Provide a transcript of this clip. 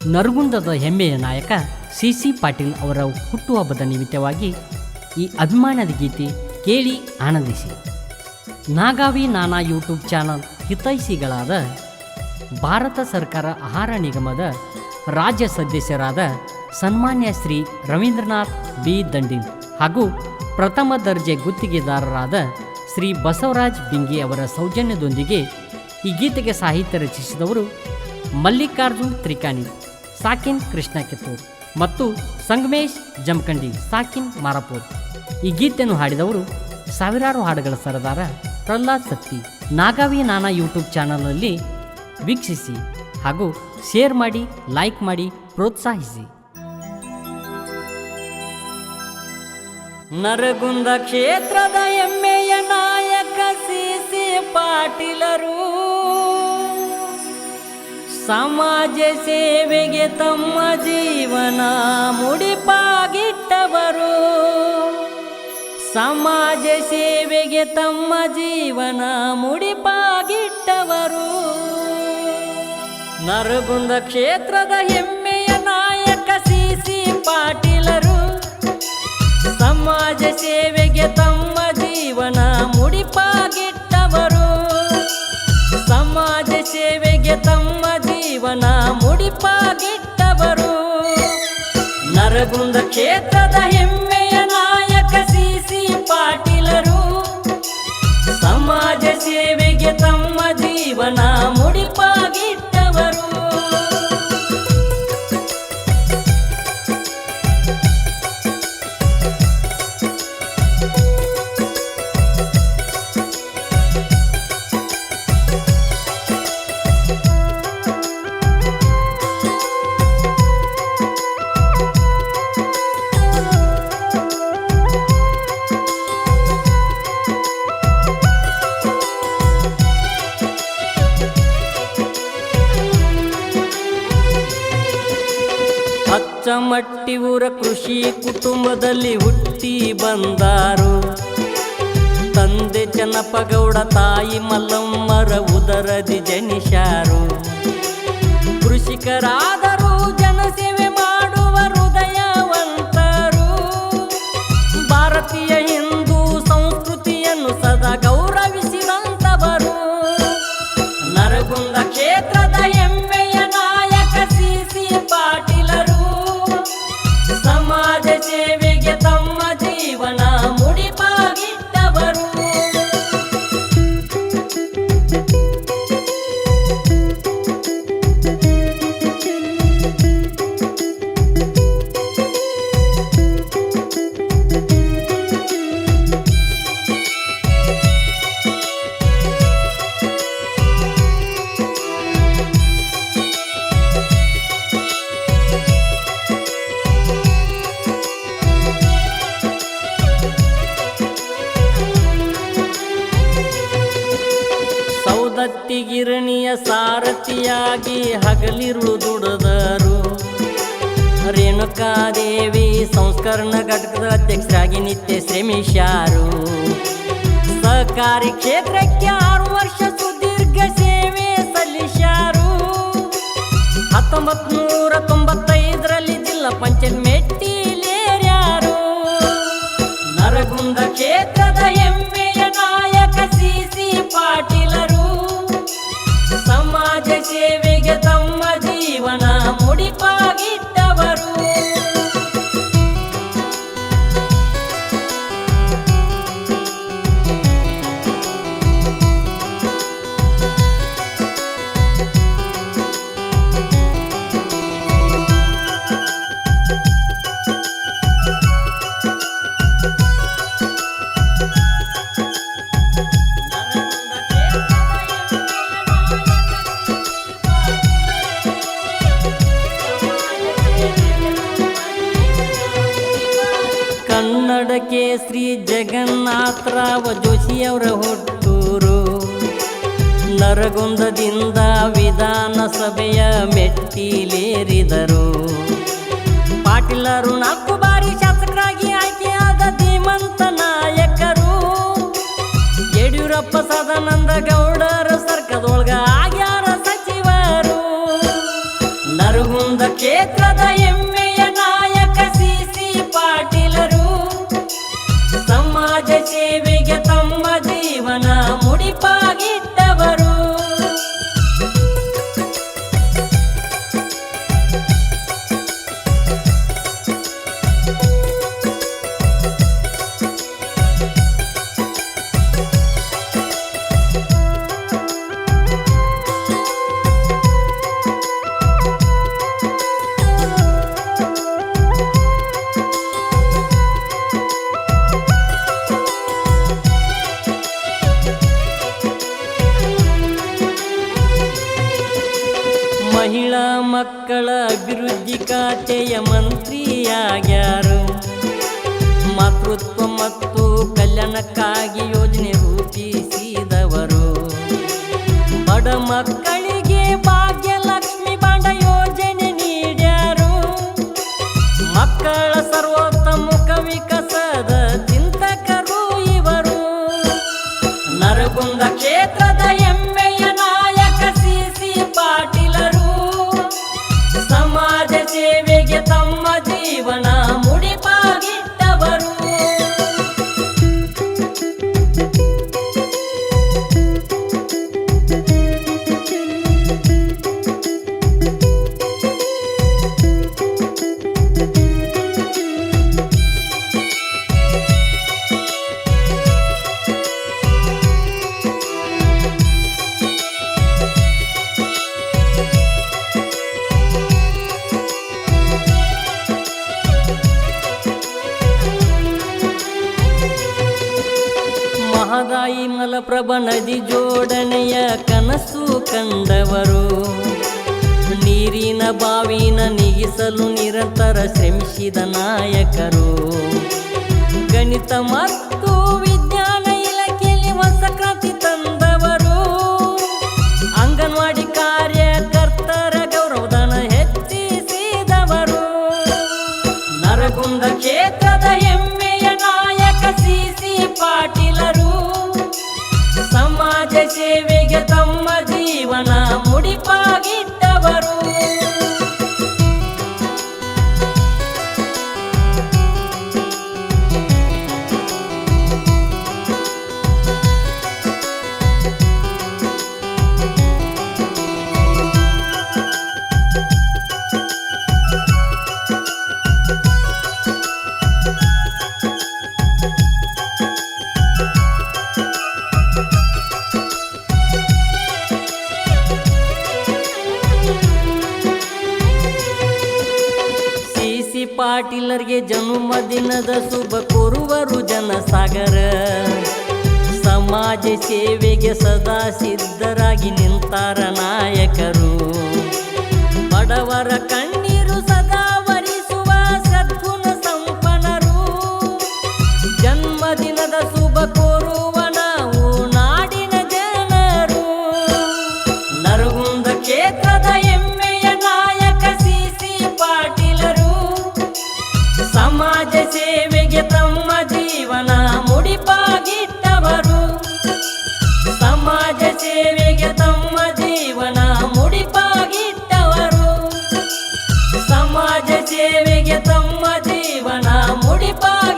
ನರಗುಂದದ ಹೆಮ್ಮೆಯ ನಾಯಕ C C Patil ಅವರ ಹುಟ್ಟುಹಬ್ಬದ ನಿಮಿತ್ತವಾಗಿ ಈ ಅಭಿಮಾನದ ಗೀತೆ ಕೇಳಿ ಆನಂದಿಸಿ. ನಾಗಾವಿ ನಾನಾ ಯೂಟ್ಯೂಬ್ ಚಾನಲ್ ಹಿತೈಷಿಗಳಾದ ಭಾರತ ಸರ್ಕಾರ ಆಹಾರ ನಿಗಮದ ರಾಜ್ಯ ಸದಸ್ಯರಾದ ಸನ್ಮಾನ್ಯ ಶ್ರೀ ರವೀಂದ್ರನಾಥ್ ಬಿ. ದಂಡಿನ್ ಹಾಗೂ ಪ್ರಥಮ ದರ್ಜೆ ಗುತ್ತಿಗೆದಾರರಾದ ಶ್ರೀ ಬಸವರಾಜ್ ಬಿಂಗಿ ಅವರ ಸೌಜನ್ಯದೊಂದಿಗೆ ಈ ಗೀತೆಗೆ ಸಾಹಿತ್ಯ ರಚಿಸಿದವರು ಮಲ್ಲಿಕಾರ್ಜುನ್ ತ್ರಿಕಾನಿ. ಸಾಕಿನ್ ಕೃಷ್ಣ ಕಿತ್ತೂರ್ ಮತ್ತು ಸಂಗಮೇಶ್ ಜಮಖಂಡಿ ಸಾಕಿನ್ ಮಾರಾಪುರ್. ಈ ಗೀತೆಯನ್ನು ಹಾಡಿದವರು ಸಾವಿರಾರು ಹಾಡುಗಳ ಸರದಾರ ಪ್ರಹ್ಲಾದ್ ಸತ್ತಿ. ನಾಗಾವಿ ನಾನಾ ಯೂಟ್ಯೂಬ್ ಚಾನಲ್ನಲ್ಲಿ ವೀಕ್ಷಿಸಿ ಹಾಗೂ ಶೇರ್ ಮಾಡಿ, ಲೈಕ್ ಮಾಡಿ, ಪ್ರೋತ್ಸಾಹಿಸಿ. ನರಗುಂದ ಕ್ಷೇತ್ರದ ಹೆಮ್ಮೆಯ ನಾಯಕ ಸಿ ಸಿ ಪಾಟೀಲರು ಸಮಾಜ ಸೇವೆಗೆ ತಮ್ಮ ಜೀವನ ಮುಡಿಪಾಗಿಟ್ಟವರು. ಸಮಾಜ ಸೇವೆಗೆ ತಮ್ಮ ಜೀವನ ಮುಡಿಪಾಗಿಟ್ಟವರು. ನರಗುಂದ ಕ್ಷೇತ್ರದ ಹೆಮ್ಮೆಯ ನಾಯಕ ಸಿ ಸಿ ಪಾಟೀಲರು. ಸಮಾಜ ಸೇವೆಗೆ ತಮ್ಮ ಜೀವನ ಮುಡಿಪಾಗಿಟ್ಟವರು. ನರಗುಂದ ಕ್ಷೇತ್ರದ ಹೆಮ್ಮೆಯ ನಾಯಕ ಸಿ ಸಿ ಪಾಟೀಲರು. ಸಮಾಜ ಸೇವೆಗೆ ತಮ್ಮ ಜೀವನ ಮುಡಿಪಾಗಿಟ್ಟವರು ಅಚ್ಚಮಟ್ಟಿ ಊರ ಕೃಷಿ ಕುಟುಂಬದಲ್ಲಿ ಹುಟ್ಟಿ ಬಂದಾರು. ತಂದೆ ಚನ್ನಪ್ಪಗೌಡ ತಾಯಿ ಮಲ್ಲಮ್ಮರ ಉದರದಿ ಜನಿಷಾರು ಕೃಷಿಕರಾದರೂ ಸೌದತ್ತಿ ಗಿರಣಿಯ ಸಾರಥಿಯಾಗಿ ಹಗಲಿರುಳು ದುಡಿದರು. ರೇಣುಕಾದೇವಿ ಸಂಸ್ಕರಣ ಘಟಕದ ಅಧ್ಯಕ್ಷರಾಗಿ ನಿತ್ಯ ಶ್ರಮಿಸ್ಯಾರು ಸಹಕಾರಿ ಕ್ಷೇತ್ರಕ್ಕೆ ಸೇವೆಗೆ ತಮ್ಮ ಜೀವನ ಮುಡಿಪಾಗಿಟ್ಟವರು ಕನ್ನಡಕ್ಕೆ ಶ್ರೀ ಜಗನ್ನಾಥರಾವ ಜೋಶಿಯವರ ಹುಟ್ಟೂರು. ನರಗುಂದದಿಂದ ವಿಧಾನಸಭೆಯ ಮೆಟ್ಟಿಲೇರಿದರು. ಪಾಟೀಲರು ನಾಲ್ಕು ಬಾರಿ ಶಾಸಕರಾಗಿ ಆಯ್ಕೆಯಾದ ಧೀಮಂತ ನಾಯಕರು. ಯಡಿಯೂರಪ್ಪ ಸದಾನಂದ ಗೌಡರ ಮಹಿಳಾ ಮಕ್ಕಳ ಅಭಿವೃದ್ಧಿ ಖಾತೆಯ ಮಂತ್ರಿಯಾಗ್ಯಾರು. ಮಾತೃತ್ವ ಮತ್ತು ಕಲ್ಯಾಣಕ್ಕಾಗಿ ಯೋಜನೆ ರೂಪಿಸಿದವರು. ಬಡ ಮಕ್ಕಳಿಗೆ ಮಹದಾಯಿ ಮಲಪ್ರಭ ನದಿ ಜೋಡಣೆಯ ಕನಸು ಕಂಡವರು. ನೀರಿನ ಬಾವಿನ ನೀಗಿಸಲು ನಿರಂತರ ಶ್ರಮಿಸಿದ ನಾಯಕರು. ಗಣಿತ ಮತ್ತು ವಿಜ್ಞಾನ ಇಲಾಖೆಯಲ್ಲಿ ಹೊಸ ಕ್ರಾಂತಿ ತಂದವರು. ಅಂಗನವಾಡಿ ಕಾರ್ಯಕರ್ತರ ಗೌರವಧನ ಹೆಚ್ಚಿಸಿದವರು. ನರಗುಂದ ಕ್ಷೇತ್ರದ ಹೆಮ್ಮೆಯ ಸಿ ಜನುಮ ದಿನದ ಶುಭ ಕೋರುವರು ಜನಸಾಗರ. ಸಮಾಜ ಸೇವೆಗೆ ಸದಾ ಸಿದ್ಧರಾಗಿ ನಿಂತಾರ ನಾಯಕರು. ಬಡವರ ಕಣ್ಣೀರು ಮುಡಿಪಾಗಿಟ್ಟವರು ಸಮಾಜ ಸೇವೆಗೆ ತಮ್ಮ ಜೀವನ ಮುಡಿಪಾಗಿಟ್ಟವರು. ಸಮಾಜ ಸೇವೆಗೆ ತಮ್ಮ ಜೀವನ ಮುಡಿಪಾಗಿಟ್ಟವರು